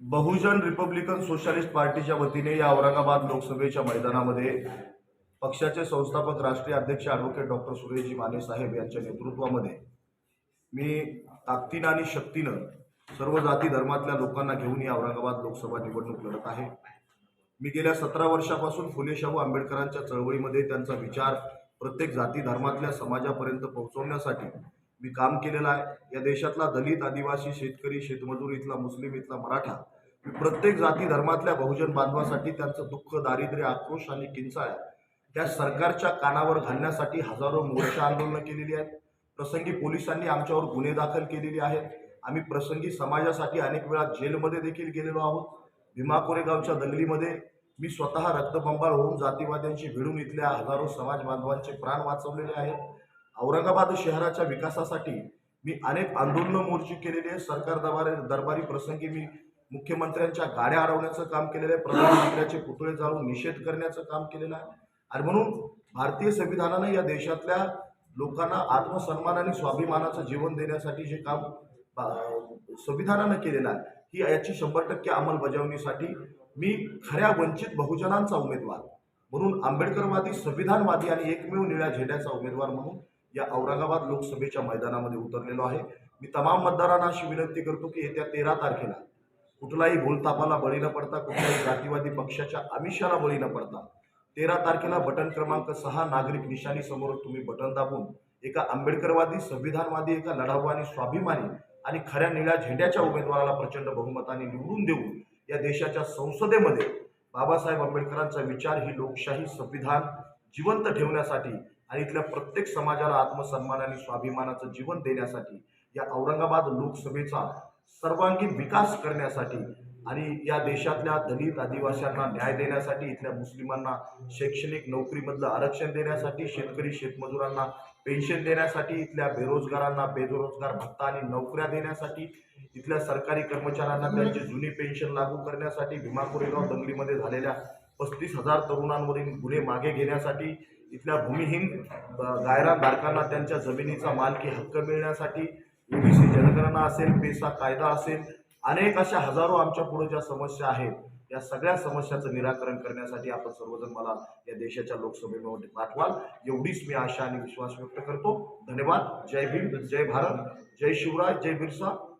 बहुजन Republican socialist पार्टीच्या वतीने या औरंगाबाद लोकसभेच्या मैदानामध्ये पक्षाचे संस्थापक राष्ट्रीय अध्यक्ष ॲडव्होकेट डॉक्टर सुरेशजी माने साहेब यांच्या नेतृत्वामध्ये मी ताकदीनं आणि शक्तीनं सर्व जाती धर्मातल्या लोकांना घेऊन या औरंगाबाद लोकसभा निवडणूक लढत आहे. मी गेल्या सतरा वर्षापासून फुले शाहू आंबेडकरांच्या चळवळीमध्ये त्यांचा विचार प्रत्येक जाती धर्मातल्या समाजापर्यंत पोहोचवण्यासाठी मी काम केलेलं आहे. या देशातला दलित आदिवासी शेतकरी शेतमजूर इथला मुस्लिम इथला मराठा मी प्रत्येक जाती धर्मातल्या बहुजन बांधवासाठी त्यांचं दुःख दारिद्र्य आक्रोश आणि किंचाळ त्या सरकारच्या कानावर घालण्यासाठी हजारो मोर्चा आंदोलनं केलेली आहेत. प्रसंगी पोलिसांनी आमच्यावर गुन्हे दाखल केलेले आहेत. आम्ही प्रसंगी समाजासाठी अनेक वेळा जेलमध्ये देखील गेलेलो आहोत. भीमा कोरेगावच्या दंगलीमध्ये मी स्वतः रक्तबंबाळ होऊन जातीवाद्यांशी भिडून इथल्या हजारो समाज बांधवांचे प्राण वाचवलेले आहेत. औरंगाबाद शहराच्या विकासासाठी मी अनेक आंदोलनं मोर्चे केलेली आहे सरकार दबारे दरबारी प्रसंगी मी मुख्यमंत्र्यांच्या गाड्या अडवण्याचं काम केलेलं आहे. प्रधानमंत्र्याचे पुतळे जाळून निषेध करण्याचं काम केलेलं आहे. आणि म्हणून भारतीय संविधानानं या देशातल्या लोकांना आत्मसन्मान आणि स्वाभिमानाचं जीवन देण्यासाठी जे काम संविधानानं केलेलं आहे ही याची शंभर टक्के अंमलबजावणीसाठी मी खऱ्या वंचित बहुजनांचा उमेदवार म्हणून आंबेडकरवादी संविधानवादी आणि एकमेव निळ्या झेंड्याचा उमेदवार म्हणून या औरंगाबाद लोकसभेच्या मैदानामध्ये उतरलेलो आहे. मी तमाम मतदारांना अशी विनंती करतो की येत्या तेरा तारखेला कुठलाही भूलतापाला बळी न पडता कुठल्याही जातीवादी पक्षाच्या आमिषाला बळी न पडता तेरा तारखेला बटन क्रमांक सहा नागरिक निशाणी समोर तुम्ही बटन दाबून एका आंबेडकरवादी संविधानवादी एका लढाऊ आणि स्वाभिमानी आणि खऱ्या निळ्या झेंड्याच्या उमेदवाराला प्रचंड बहुमताने निवडून देऊन या देशाच्या संसदेमध्ये बाबासाहेब आंबेडकरांचा विचार ही लोकशाही संविधान जिवंत ठेवण्यासाठी आणि इथल्या प्रत्येक समाजाला आत्मसन्मान आणि स्वाभिमानाचं जीवन देण्यासाठी या औरंगाबाद लोकसभेचा सर्वांगीण विकास करण्यासाठी आणि या देशातल्या दलित आदिवासींना न्याय देण्यासाठी इथल्या मुस्लिमांना शैक्षणिक नोकरीमधलं आरक्षण देण्यासाठी शेतकरी शेतमजुरांना पेन्शन देण्यासाठी इथल्या बेरोजगारांना बेरोजगार भत्ता आणि नोकऱ्या देण्यासाठी इथल्या सरकारी कर्मचाऱ्यांना त्यांची जुनी पेन्शन लागू करण्यासाठी भीमा कोरेगाव दंगलीमध्ये झालेल्या पस्तीस हजार तरुणांवरील गुन्हे मागे घेण्यासाठी इथल्या भूमिहीन गायरा गायरानधारकांना त्यांच्या जमिनीचा मालकी हक्क मिळण्यासाठी ओबीसी जनगणना असेल पेसा कायदा असेल अनेक अशा हजारो आमच्या पुढे ज्या समस्या आहेत या सगळ्या समस्याचं निराकरण करण्यासाठी आपण सर्वजण मला या देशाच्या लोकसभेमध्ये पाठवाल. एवढीच मी आशा आणि विश्वास व्यक्त करतो. धन्यवाद. जय भीम. जय भारत. जय शिवराय. जय बिरसा.